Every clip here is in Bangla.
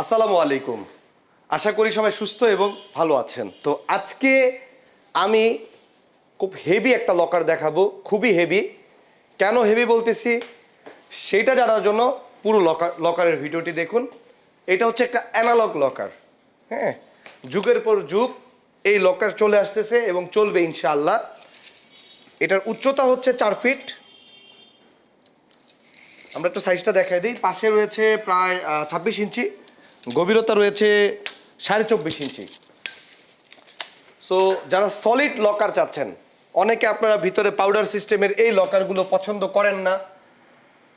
আসসালামু আলাইকুম। আশা করি সবাই সুস্থ এবং ভালো আছেন। তো আজকে আমি খুব হেভি একটা লকার দেখাবো, খুবই হেভি কেন হেভি বলতেছি? সেটা জানার জন্য পুরো লকার লকারের ভিডিওটি দেখুন। এটা হচ্ছে একটা অ্যানালগ লকার হ্যাঁ যুগের পর যুগ এই লকার চলে আসতেছে এবং চলবে ইনশাআল্লাহ। এটার উচ্চতা হচ্ছে চার ফিট আমরা একটু সাইজটা দেখাই দিই। পাশে রয়েছে প্রায় ছাব্বিশ ইঞ্চি। গভীরতা রয়েছে সাড়ে চব্বিশ ইঞ্চি। সো যারা সলিড লকার চাচ্ছেন, অনেকে আপনারা ভিতরে পাউডার সিস্টেমের এই লকারগুলো পছন্দ করেন না।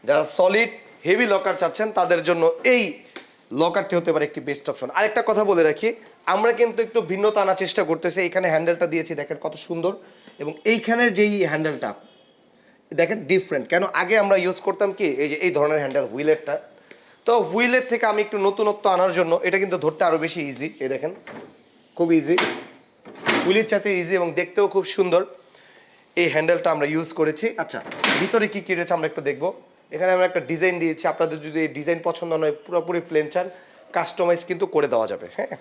যারা সলিড হেভি লকার চাচ্ছেন, তাদের জন্য এই লকারটি হতে পারে একটি বেস্ট অপশন আরেকটা কথা বলে রাখি, আমরা কিন্তু একটু ভিন্নতা আনার চেষ্টা করতেছি। এখানে হ্যান্ডেলটা দিয়েছি, দেখেন কত সুন্দর। এবং এইখানের যেই হ্যান্ডেলটা দেখেন ডিফারেন্ট কেন? আগে আমরা ইউজ করতাম কি, এই যে এই ধরনের হ্যান্ডেল হুইলেরটা তো হুইলের থেকে আমি একটু নতুনত্ব আনার জন্য এটা কিন্তু ধরতে আরও বেশি ইজি এই দেখেন খুব ইজি হুইলের চাইতে ইজি এবং দেখতেও খুব সুন্দর। এই হ্যান্ডেলটা আমরা ইউজ করেছি। আচ্ছা। ভিতরে কি কি রয়েছে আমরা একটু দেখব। এখানে আমরা একটা ডিজাইন দিয়েছি। আপনাদের যদি এই ডিজাইন পছন্দ নয় পুরোপুরি প্লেন চান কাস্টমাইজ কিন্তু করে দেওয়া যাবে হ্যাঁ?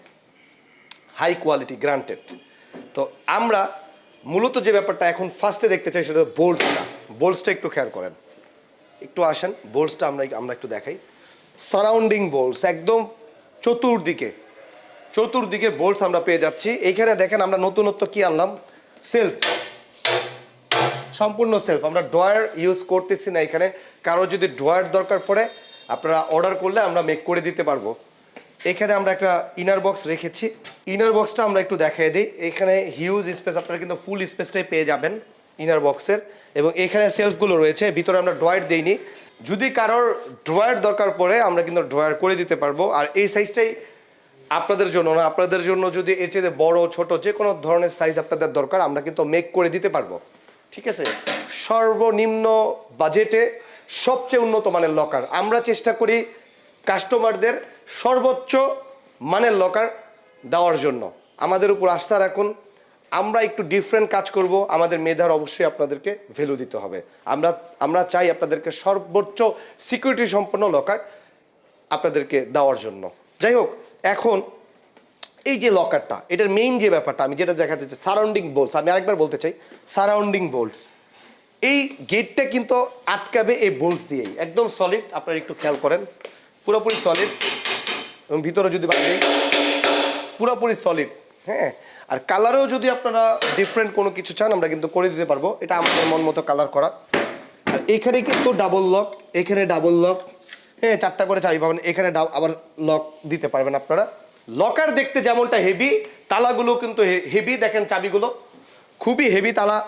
হাই কোয়ালিটি গ্রান্টেড তো আমরা মূলত যে ব্যাপারটা এখন ফার্স্টে দেখতে চাই সেটা বোল্টসটা বোল্টসটা একটু খেয়াল করেন। একটু আসেন বোল্টসটা আমরা আমরা একটু দেখাই। সারাউন্ডিং বোল্টস একদম চতুর্দিকে। চতুর্দিকে বোল্টস আমরা পেয়ে যাচ্ছি। এইখানে দেখেন আমরা নতুনত্ব কি আনলাম? সেলফ সম্পূর্ণ সেলফ আমরা ড্রয়ার ইউজ করতেছি না এখানে। কারও যদি ড্রয়ার দরকার পড়ে, আপনারা অর্ডার করলে আমরা মেক করে দিতে পারব। এখানে আমরা একটা ইনার বক্স রেখেছি। ইনার বক্সটা আমরা একটু দেখাই দিই। এখানে হিউজ স্পেস আপনারা কিন্তু ফুল স্পেসটাই পেয়ে যাবেন ইনার বক্সের এবং এখানে সেলফগুলো রয়েছে। ভিতরে আমরা ড্রয়ার দেইনি। যদি কারোর ড্রয়ার দরকার পড়ে, আমরা কিন্তু ড্রয়ার করে দিতে পারব। আর এই সাইজটাই আপনাদের জন্য না, আপনাদের জন্য যদি এর চেয়ে বড়, ছোট যে কোনো ধরনের সাইজ আপনাদের দরকার, আমরা কিন্তু মেক করে দিতে পারব। ঠিক আছে? সর্বনিম্ন বাজেটে সবচেয়ে উন্নত মানের লকার আমরা চেষ্টা করি কাস্টমারদের সর্বোচ্চ মানের লকার দেওয়ার জন্য। আমাদের উপর আস্থা রাখুন। আমরা একটু ডিফারেন্ট কাজ করব, আমাদের মেধার অবশ্যই আপনাদেরকে ভ্যালু দিতে হবে। আমরা আমরা চাই আপনাদেরকে সর্বোচ্চ সিকিউরিটি সম্পন্ন লকার আপনাদেরকে দেওয়ার জন্য। যাই হোক, এখন এই যে লকারটা এটার মেইন যে ব্যাপারটা, আমি যেটা দেখাতে চাই সারাউন্ডিং বোল্টস আমি আরেকবার বলতে চাই সারাউন্ডিং বোল্টস এই গেটটা কিন্তু আটকাবে এই বোল্টস দিয়েই। একদম সলিড আপনারা একটু খেয়াল করেন। পুরোপুরি সলিড এবং ভিতরে যদি বাড়ি পুরোপুরি সলিড হ্যাঁ? আর কালারেও যদি আপনারা ডিফারেন্ট কোনো কিছু চান, আমরা কিন্তু করে দিতে পারব। এটা আমাদের মন মতো কালার করা। আর এখানে কিন্তু ডাবল লক এখানে ডাবল লক হ্যাঁ চারটা করে চাবি পাবেন, এখানে আবার লক দিতে পারবেন আপনারা। লকার দেখতে যেমনটা হেভি তালাগুলো কিন্তু হেভি দেখেন চাবিগুলো। খুবই হেভি তালা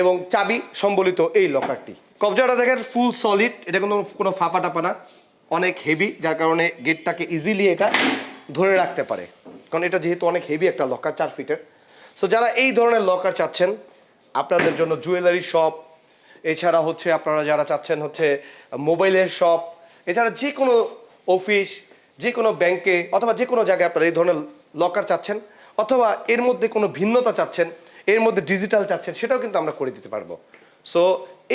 এবং চাবি সম্বলিত এই লকারটি কবজাটা দেখেন ফুল সলিড এটা কিন্তু কোনো ফাঁপা টাপা না। অনেক হেভি যার কারণে গেটটাকে ইজিলি এটা ধরে রাখতে পারে। কারণ এটা যেহেতু অনেক হেভি একটা লকার চার ফিটের সো যারা এই ধরনের লকার চাচ্ছেন, আপনাদের জন্য জুয়েলারি শপ এছাড়া হচ্ছে আপনারা যারা চাচ্ছেন হচ্ছে মোবাইলের শপ এছাড়া যে কোনো অফিস যে কোনো ব্যাংকে অথবা যে কোনো জায়গায় আপনারা এই ধরনের লকার চাচ্ছেন, অথবা এর মধ্যে কোনো ভিন্নতা চাচ্ছেন, এর মধ্যে ডিজিটাল চাচ্ছেন, সেটাও কিন্তু আমরা করে দিতে পারব। সো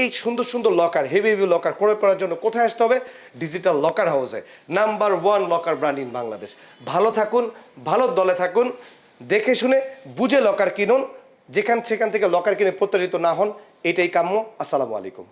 এই সুন্দর সুন্দর লকার হেভি হেভি লকার ক্রয় করার জন্য কোথায় আসতে হবে? ডিজিটাল লকার হাউসে number one locker brand in Bangladesh ভালো থাকুন, ভালো দলে থাকুন, দেখে শুনে, বুঝে লকার কিনুন। যেখান, সেখান থেকে লকার কিনে প্রতারিত না হন, এটাই কাম্য। আসসালামু আলাইকুম।